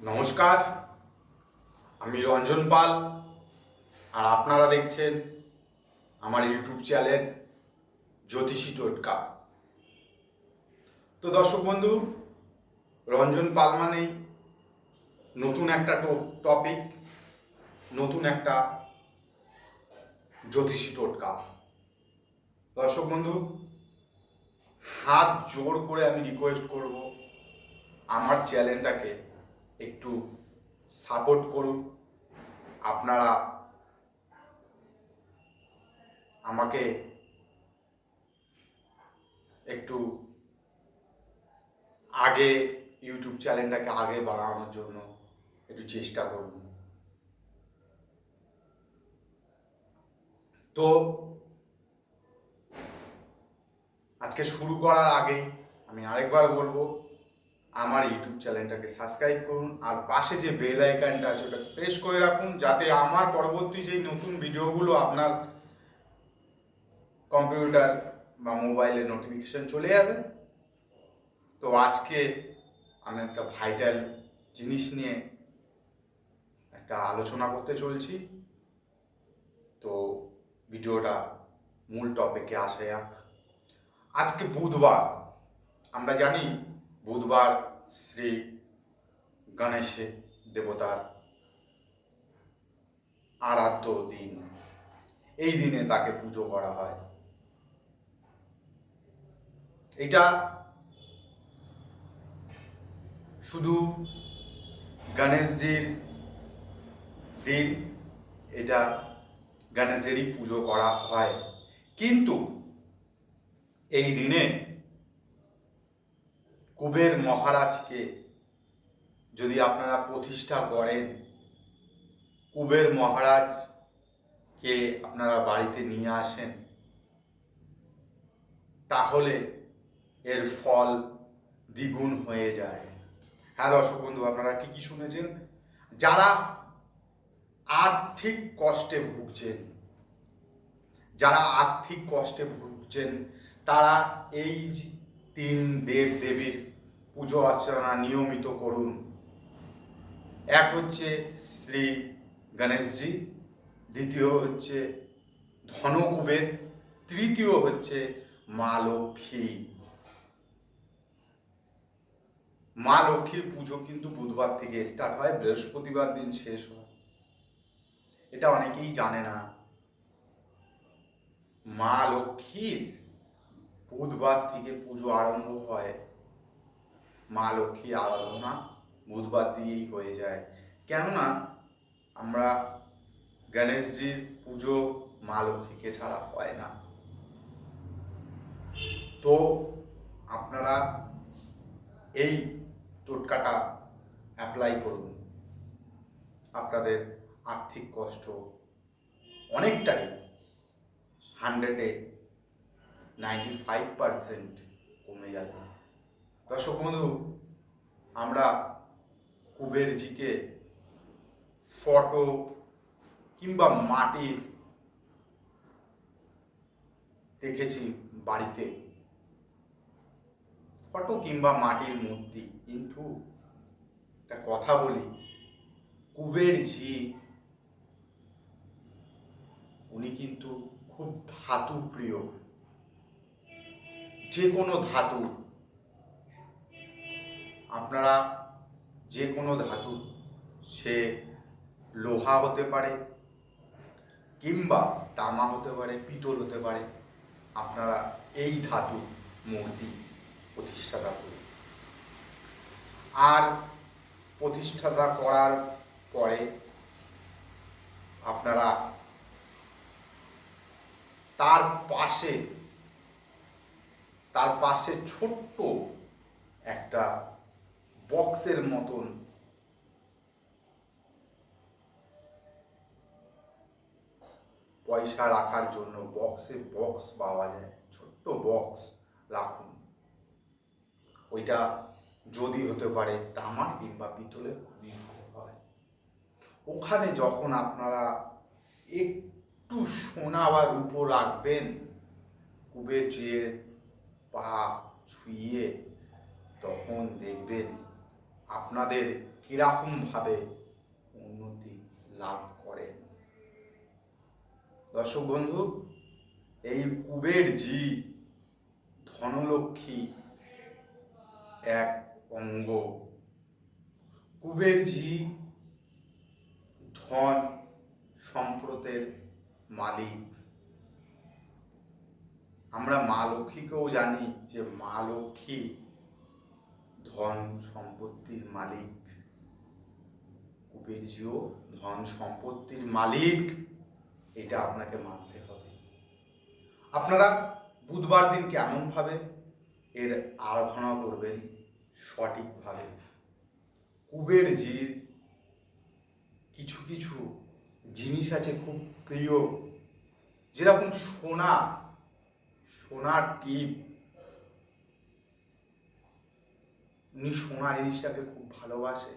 নমস্কার, আমি রঞ্জন পাল, আর আপনারা দেখছেন আমার ইউটিউব চ্যানেল জ্যোতিষী টোটকা। তো দর্শক বন্ধু, রঞ্জন পাল মানেই নতুন একটা টপিক নতুন একটা জ্যোতিষী টোটকা। দর্শক বন্ধু, হাত জোর করে আমি রিকোয়েস্ট করব আমার চ্যানেলটাকে একটু সাপোর্ট করুন। আপনারা আমাকে একটু আগে ইউটিউব চ্যানেলটাকে আগে বাড়ানোর জন্য একটু চেষ্টা করুন। তো আজকে শুরু করার আগেই আমি আরেকবার বলব আমার ইউটিউব চ্যানেলটাকে সাবস্ক্রাইব করুন আর পাশে যে বেল আইকনটা আছে ওটা প্রেস করে রাখুন যাতে আমার পরবর্তী যে নতুন ভিডিওগুলো আপনার কম্পিউটার বা মোবাইলে নোটিফিকেশন চলে যাবে। তো আজকে আমি একটা ভাইটাল জিনিস নিয়ে একটা আলোচনা করতে চলছি। তো ভিডিওটা মূল টপিকে আসা যাক। আজকে বুধবার, আমরা জানি বুধবার শ্রী গণেশে দেবতার আরাধ্য দিন। এই দিনে তাকে পুজো করা হয়। এটা শুধু গণেশজির দিন, এটা গণেশেরই পুজো করা হয়। কিন্তু এই দিনে কুবের মহারাজকে যদি আপনারা প্রতিষ্ঠা করেন, কুবের মহারাজকে আপনারা বাড়িতে নিয়ে আসেন, তাহলে এর ফল দ্বিগুণ হয়ে যায়। হ্যাঁ দর্শক বন্ধু, আপনারা ঠিকই শুনেছেন। যারা আর্থিক কষ্টে ভুগছেন, যারা আর্থিক কষ্টে ভুগছেন, তারা এই তিন দেব দেবীর পুজো অর্চনা নিয়মিত করুন। এক হচ্ছে শ্রী গণেশজি, দ্বিতীয় হচ্ছে ধনকুবের, তৃতীয় হচ্ছে মা লক্ষ্মী। মা লক্ষ্মীর পুজো কিন্তু বুধবার থেকে স্টার্ট হয়, বৃহস্পতিবার দিন শেষ হয়। এটা অনেকেই জানে না। মা লক্ষ্মীর বুধবার থেকে পুজো আরম্ভ হয়। মা লক্ষ্মী আরাধনা বুধবার দিয়েই হয়ে যায়। কেননা আমরা গণেশজির পুজো মা লক্ষ্মীকে ছাড়া হয় না। তো আপনারা এই টোটকাটা অ্যাপ্লাই করুন। আপনাদের আর্থিক কষ্ট অনেকটাই হান্ড্রেডে নাইনটি ফাইভ পারসেন্ট কমে যাবে। দর্শক বন্ধু, আমরা কুবেরজিকে ফটো কিংবা মাটির দেখেছি বাড়িতে। ফটো কিংবা মাটির মূর্তি। কিন্তু একটা কথা বলি কুবেরজি উনি কিন্তু খুব ধাতু প্রিয়। যে কোনো ধাতু আপনারা যে কোনো ধাতু, সে লোহা হতে পারে কিংবা তামা হতে পারে, পিতল হতে পারে, আপনারা এই ধাতু মূর্তি প্রতিষ্ঠাতা করুন। আর প্রতিষ্ঠাতা করার পরে আপনারা তার পাশে তার পাশে ছোট্ট একটা বক্সের মতন। পয়সা রাখার জন্য বক্সে বক্স পাওয়া যায়। ছোট্ট বক্স রাখুন। ওইটা যদি হতে পারে তামার কিংবা পিতলের খুবই হয়। ওখানে যখন আপনারা একটু সোনা বা রূপো রাখবেন, কুবের চেয়ে পা ছুঁয়ে তখন দেখবেন আপনাদের কীরকমভাবে উন্নতি লাভ করেন দর্শক বন্ধু, এই কুবের জি ধনলক্ষ্মী এক অঙ্গ। কুবের জি ধন সম্প্রতের মালিক। আমরা মা লক্ষ্মীকেও জানি যে মা লক্ষ্মী ধন সম্পত্তির মালিক। কুবেরজিও, ধন সম্পত্তির মালিক, এটা আপনাকে মানতে হবে। আপনারা বুধবার দিন কেমনভাবে এর আরাধনা করবেন সঠিকভাবে? কুবেরজির কিছু কিছু জিনিস আছে খুব প্রিয়। যেরকম সোনা, সোনার টিপ উনি সোনা জিনিসটাকে খুব ভালোবাসে।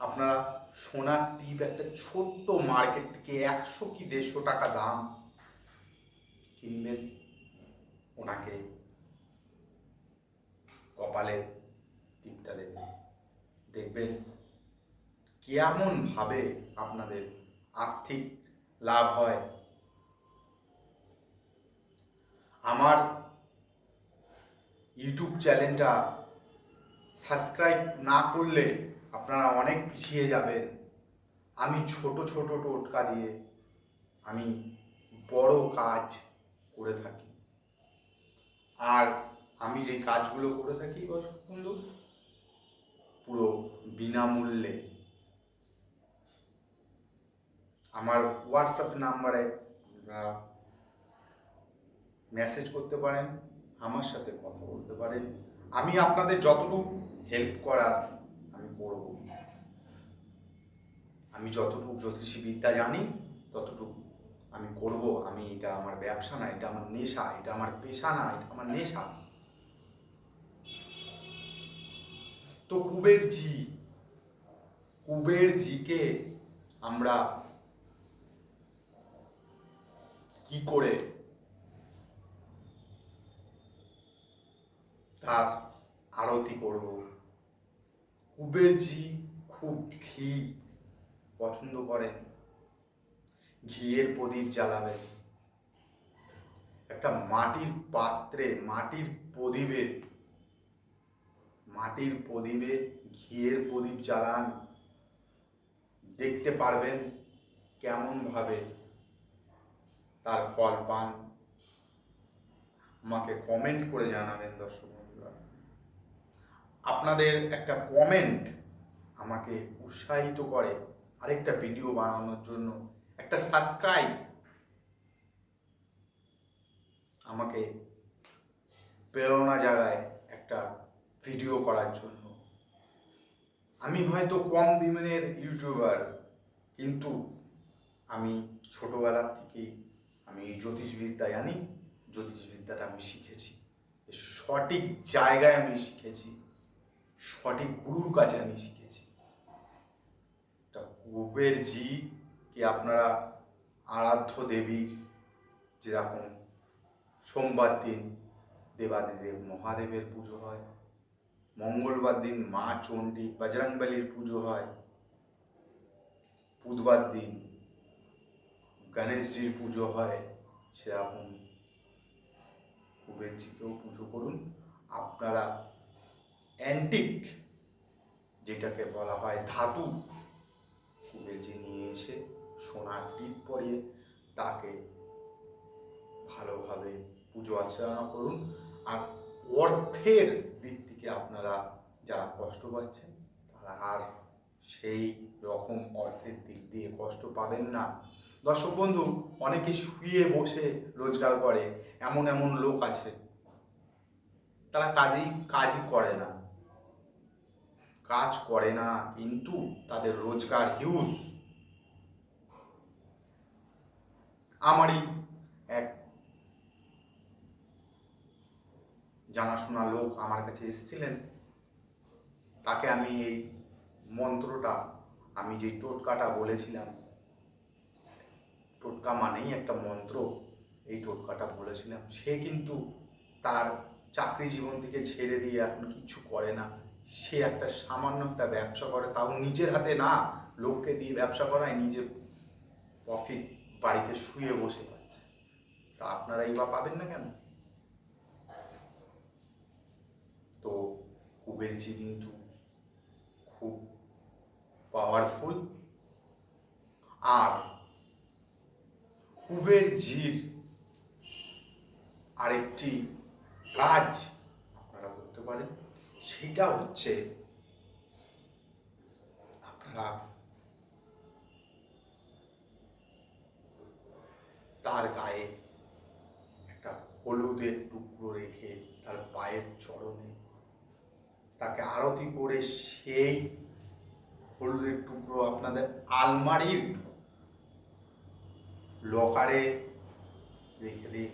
আপনারা সোনার টিপ একটা ছোট্ট মার্কেট থেকে একশো কি দেড়শো টাকা দাম কিনবেন। ওনাকে কপালে টিপটা দেবেন দেখবেন কেমন ভাবে আপনাদের আর্থিক লাভ হয়। আমার ইউটিউব চ্যানেলটা সাবস্ক্রাইব না করলে আপনারা অনেক পিছিয়ে যাবেন। আমি ছোট ছোট টোটকা দিয়ে আমি বড় কাজ করে থাকি। আর আমি যে কাজগুলো করে থাকি বন্ধু, পুরো বিনামূল্যে। আমার হোয়াটসঅ্যাপ নাম্বারে আপনারা মেসেজ করতে পারেন, আমার সাথে কথা বলতে পারেন। আমি আপনাদের যতটুকু হেল্প করার আমি করব। আমি যতটুকু জ্যোতিষী বিদ্যা জানি, ততটুকু আমি করব। আমি এটা আমার ব্যবসা না, এটা আমার নেশা, এটা আমার পেশা না, এটা আমার নেশা। তো কুবের জি, কুবের জিকে আমরা কি করে তার আরতি করব। কুবেরজি খুব ঘি পছন্দ করেন। ঘিয়ের প্রদীপ জ্বালাবেন। একটা মাটির পাত্রে, মাটির প্রদীপে মাটির প্রদীপে ঘিয়ের প্রদীপ জ্বালান। দেখতে পারবেন কেমনভাবে তার ফল পান। আমাকে কমেন্ট করে জানাবেন দর্শক আপনাদের একটা কমেন্ট আমাকে উৎসাহিত করে আরেকটা ভিডিও বানানোর জন্য। একটা সাবস্ক্রাইব আমাকে প্রেরণা জাগায় একটা ভিডিও করার জন্য। আমি হয়তো কম দিনের ইউটিউবার কিন্তু আমি ছোটবেলা থেকেই আমি এই জ্যোতিষবিদ্যা জানি। জ্যোতিষবিদ্যাটা আমি শিখেছি। সঠিক জায়গায় আমি শিখেছি। সঠিক গুরুর কাছে আমি শিখেছি। তা কুবের জি কি আপনারা আরাধ্য দেবী যেরকম সোমবার দিন দেবাদিদেব মহাদেবের পুজো হয়, মঙ্গলবার দিন মা চণ্ডী বজরংবলির পুজো হয়, বুধবার দিন গণেশজির পুজো হয়, সেরকম কুবেরজিকেও পুজো করুন। আপনারা অ্যান্টিক, যেটাকে বলা হয় ধাতু কুবেরজি নিয়ে এসে সোনার টিপ পরিয়ে তাকে ভালোভাবে পুজো অর্চনা করুন। আর অর্থের দিক থেকে আপনারা যারা কষ্ট পাচ্ছেন, তারা আর সেই রকম অর্থের দিক দিয়ে কষ্ট পাবেন না। দর্শক বন্ধু, অনেকে শুয়ে বসে রোজগার করে, এমন এমন লোক আছে, তারা কাজেই কাজই করে না। কাজ করে না, কিন্তু তাদের রোজগার হিউজ আমারই এক জানাশোনা লোক আমার কাছে এসেছিলেন। তাকে আমি এই মন্ত্রটা, আমি যে টোটকাটা বলেছিলাম, টোটকা মানেই একটা মন্ত্র, এই টোটকাটা বলেছিলাম। সে কিন্তু তার চাকরি জীবন থেকে ছেড়ে দিয়ে এখন কিচ্ছু করে না। সে একটা সামান্য একটা ব্যবসা করে, তাও নিজের হাতে না, লোককে দিয়ে ব্যবসা করায় নিজে প্রফিট বাড়িতে শুয়ে বসে পাচ্ছে। তা আপনারাই বা পাবেন না কেন? তো কুবেরজি কিন্তু খুব পাওয়ারফুল আর কুবেরজির আরেকটি কাজ আপনারা করতে পারেন। সেটা হচ্ছে আপনারা তার গায়ে একটা হলুদের টুকরো রেখে তার পায়ের চরণে তাকে আরতি করে সেই হলুদের টুকরো আপনাদের আলমারির লকারে রেখে দিন।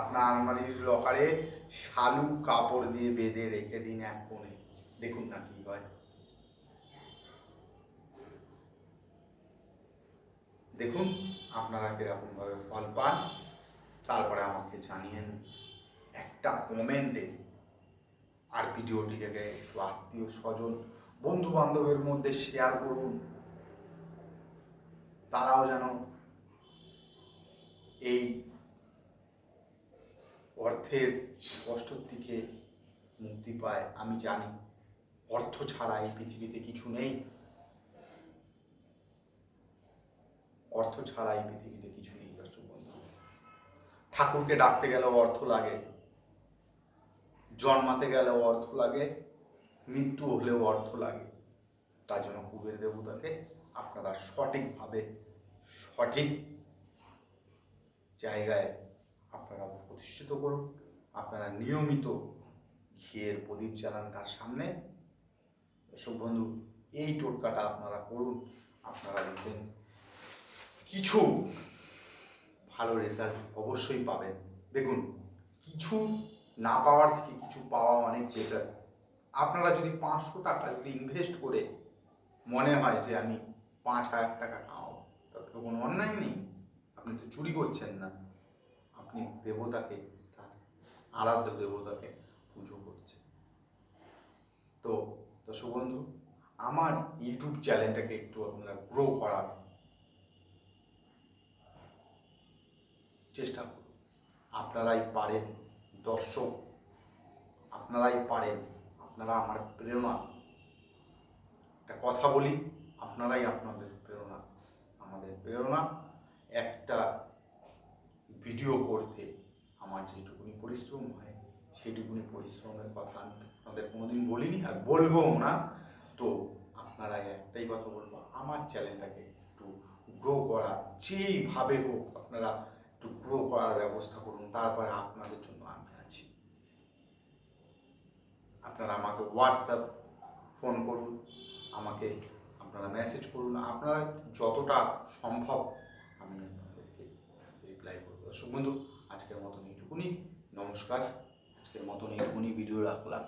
আপনার আলমারির লকারে শালু কাপড় দিয়ে বেঁধে রেখে দিন এক কোণে। দেখুন না কি হয়। দেখুন আপনারা কীরকম ভাবে ফল পান। তারপরে আমাকে জানিয়েন একটা কমেন্টে আর ভিডিওটিকে একটু আত্মীয় স্বজন বন্ধু বান্ধবের মধ্যে শেয়ার করুন। তারাও যেন এই অর্থের কষ্টর থেকে মুক্তি পায়, আমি জানি। অর্থ ছাড়া এই পৃথিবীতে কিছু নেই। অর্থ ছাড়া এই পৃথিবীতে কিছু নেই ঠাকুরকে ডাকতে গেলেও অর্থ লাগে। জন্মাতে গেলেও অর্থ লাগে। মৃত্যু হলেও অর্থ লাগে। তার জন্য কুবের দেবতাকে আপনারা সঠিকভাবে, সঠিক জায়গায় আপনারা প্রতিষ্ঠিত করুন। আপনারা নিয়মিত ঘিয়ের প্রদীপ জ্বালান তার সামনে। দর্শক বন্ধু, এই টোটকাটা আপনারা করুন, আপনারা দেখবেন কিছু ভালো রেজাল্ট অবশ্যই পাবেন। দেখুন, কিছু না পাওয়ার থেকে কিছু পাওয়া অনেক বেটার আপনারা যদি পাঁচশো টাকা যদি ইনভেস্ট করে মনে হয় যে আমি পাঁচ হাজার টাকা কামাবো তাতে তো কোনো অন্যায় নেই। আপনি তো চুরি করছেন না। আপনি দেবতাকে আরাধ্য দেবতাকে পুজো করছে। তো দর্শক বন্ধু আমার ইউটিউব চ্যানেলটাকে একটু আপনারা গ্রো করার চেষ্টা করুন। আপনারাই পারেন দর্শক, আপনারাই পারেন, আপনারা আমার প্রেরণা। একটা কথা বলি, আপনারাই আপনাদের প্রেরণা, আমাদের প্রেরণা। একটা ভিডিও করতে আমার যেটুকুনি পরিশ্রম হয়, সেইটুকুনি পরিশ্রমের কথা আপনাদের কোনোদিন বলিনি আর বলব না। তো আপনারা একটাই কথা বলব, আমার চ্যানেলটাকে একটু গ্রো করা, যেইভাবে হোক আপনারা একটু গ্রো করার ব্যবস্থা করুন, তারপরে আপনাদের জন্য আমি আছি। আপনারা আমাকে হোয়াটসঅ্যাপ ফোন করুন, আমাকে আপনারা মেসেজ করুন, আপনারা যতটা সম্ভব আমি আপনাদেরকে রিপ্লাই করব। দর্শক বন্ধু, আজকের মতন এইটুকুনি নমস্কার। আজকের মতন এইটুকুনি ভিডিও রাখলাম।